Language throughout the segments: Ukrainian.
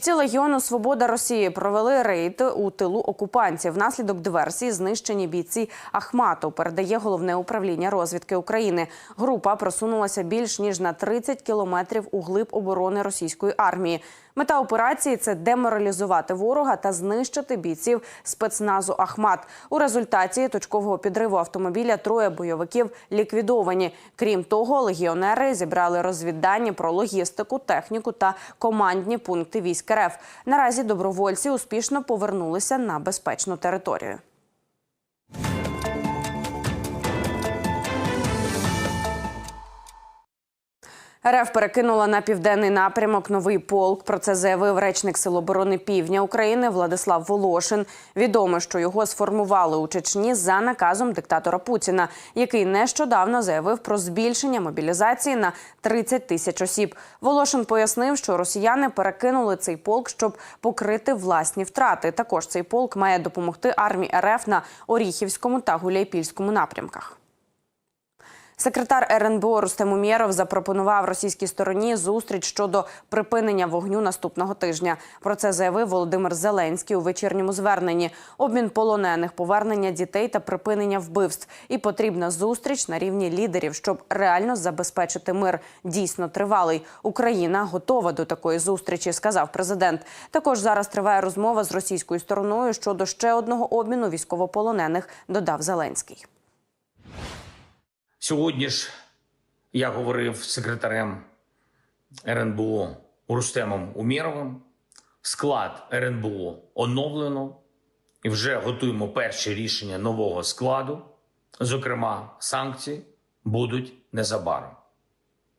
Ці легіону Свобода Росії провели рейд у тилу окупантів. Внаслідок диверсії знищені бійці Ахмату. Передає головне управління розвідки України. Група просунулася більш ніж на 30 кілометрів у глиб оборони російської армії. Мета операції це деморалізувати ворога та знищити бійців спецназу Ахмат. У результаті точкового підриву автомобіля троє бойовиків ліквідовані. Крім того, легіонери зібрали розвіддані про логістику, техніку та командні пункти військ РФ. Наразі добровольці успішно повернулися на безпечну територію. РФ перекинула на південний напрямок новий полк. Про це заявив речник Сил оборони Півдня України Владислав Волошин. Відомо, що його сформували у Чечні за наказом диктатора Путіна, який нещодавно заявив про збільшення мобілізації на 30 тисяч осіб. Волошин пояснив, що росіяни перекинули цей полк, щоб покрити власні втрати. Також цей полк має допомогти армії РФ на Оріхівському та Гуляйпільському напрямках. Секретар РНБО Рустем Умєров запропонував російській стороні зустріч щодо припинення вогню наступного тижня. Про це заявив Володимир Зеленський у вечірньому зверненні. Обмін полонених, повернення дітей та припинення вбивств. І потрібна зустріч на рівні лідерів, щоб реально забезпечити мир. Дійсно тривалий. Україна готова до такої зустрічі, сказав президент. Також зараз триває розмова з російською стороною щодо ще одного обміну військовополонених. Додав Зеленський. Сьогодні ж я говорив з секретарем РНБО Рустемом Умєровим. Склад РНБО оновлено і вже готуємо перші рішення нового складу. Зокрема, санкції будуть незабаром.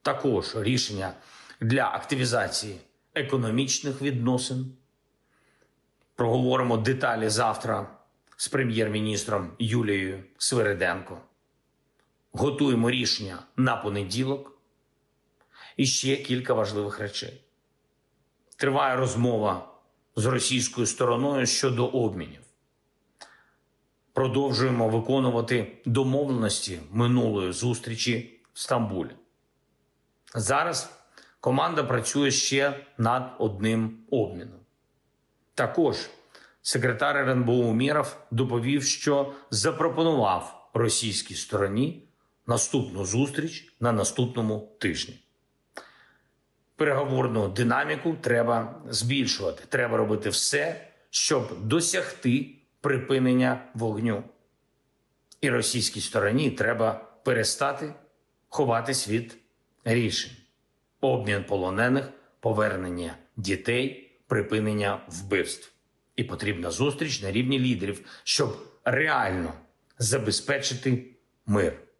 Також рішення для активізації економічних відносин. Проговоримо деталі завтра з прем'єр-міністром Юлією Свириденко готуємо рішення на понеділок і ще кілька важливих речей. Триває розмова з російською стороною щодо обмінів. Продовжуємо виконувати домовленості минулої зустрічі в Стамбулі. Зараз команда працює ще над одним обміном. Також секретар РНБО Уміров доповів, що запропонував російській стороні наступну зустріч на наступному тижні. Переговорну динаміку треба збільшувати. Треба робити все, щоб досягти припинення вогню. І російській стороні треба перестати ховатись від рішень: обмін полонених, повернення дітей, припинення вбивств. І потрібна зустріч на рівні лідерів, щоб реально забезпечити мир.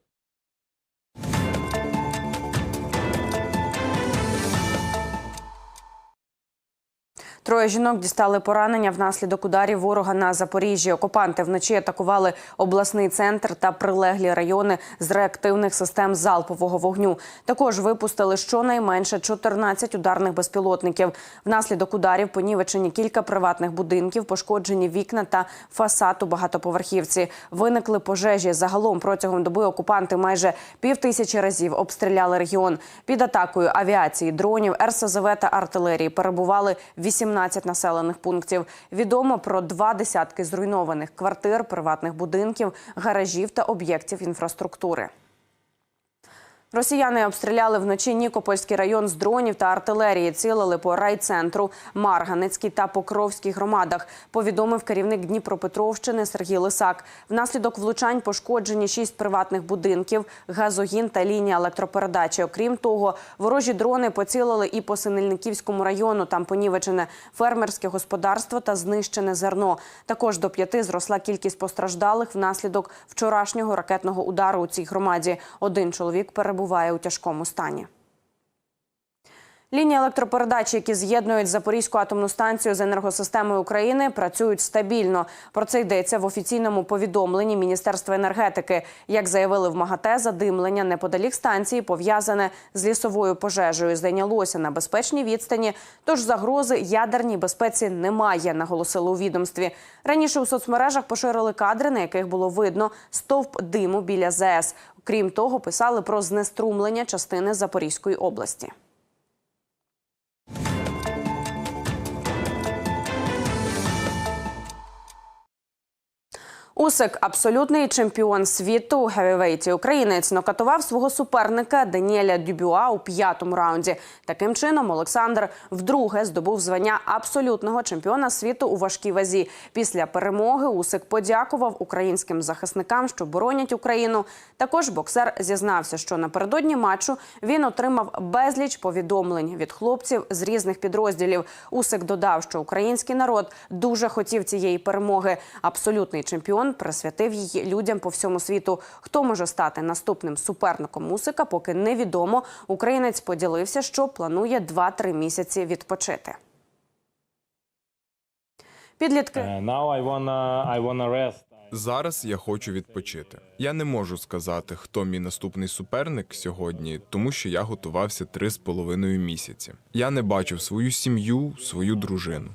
Троє жінок дістали поранення внаслідок ударів ворога на Запоріжжі. Окупанти вночі атакували обласний центр та прилеглі райони з реактивних систем залпового вогню. Також випустили щонайменше 14 ударних безпілотників. Внаслідок ударів понівечені кілька приватних будинків, пошкоджені вікна та фасад у багатоповерхівці. Виникли пожежі. Загалом протягом доби окупанти майже півтисячі разів обстріляли регіон. Під атакою авіації, дронів, РСЗВ та артилерії перебували 18 17 населених пунктів. Відомо про два десятки зруйнованих квартир, приватних будинків, гаражів та об'єктів інфраструктури. Росіяни обстріляли вночі Нікопольський район з дронів та артилерії. Цілили по райцентру, Марганецькій та Покровській громадах. Повідомив керівник Дніпропетровщини Сергій Лисак. Внаслідок влучань пошкоджені шість приватних будинків, газогін та лінія електропередачі. Окрім того, ворожі дрони поцілили і по Синельниківському району. Там понівечене фермерське господарство та знищене зерно. Також до п'яти зросла кількість постраждалих внаслідок вчорашнього ракетного удару у цій громаді. Один чоловік перебуває перебуває у тяжкому стані. Лінії електропередачі, які з'єднують Запорізьку атомну станцію з енергосистемою України, працюють стабільно. Про це йдеться в офіційному повідомленні Міністерства енергетики. Як заявили в МАГАТЕ, задимлення неподалік станції пов'язане з лісовою пожежею. Зайнялося на безпечній відстані. Тож загрози ядерній безпеці немає, наголосили у відомстві. Раніше у соцмережах поширили кадри, на яких було видно стовп диму біля ЗС. Крім того, писали про знеструмлення частини Запорізької області. Усик, абсолютний чемпіон світу у гевівейті. Українець нокатував свого суперника Даніеля Дюбюа у п'ятому раунді. Таким чином, Олександр вдруге здобув звання абсолютного чемпіона світу у важкій вазі. Після перемоги Усик подякував українським захисникам, що боронять Україну. Також боксер зізнався, що напередодні матчу він отримав безліч повідомлень від хлопців з різних підрозділів. Усик додав, що український народ дуже хотів цієї перемоги. Абсолютний чемпіон присвятив її людям по всьому світу. Хто може стати наступним суперником Усика, поки невідомо. Українець поділився, що планує 2-3 місяці відпочити. Підлітки now I wanna I wanna rest. Зараз я хочу відпочити. Я не можу сказати, хто мій наступний суперник сьогодні, тому що я готувався три з половиною місяці. Я не бачив свою сім'ю, свою дружину.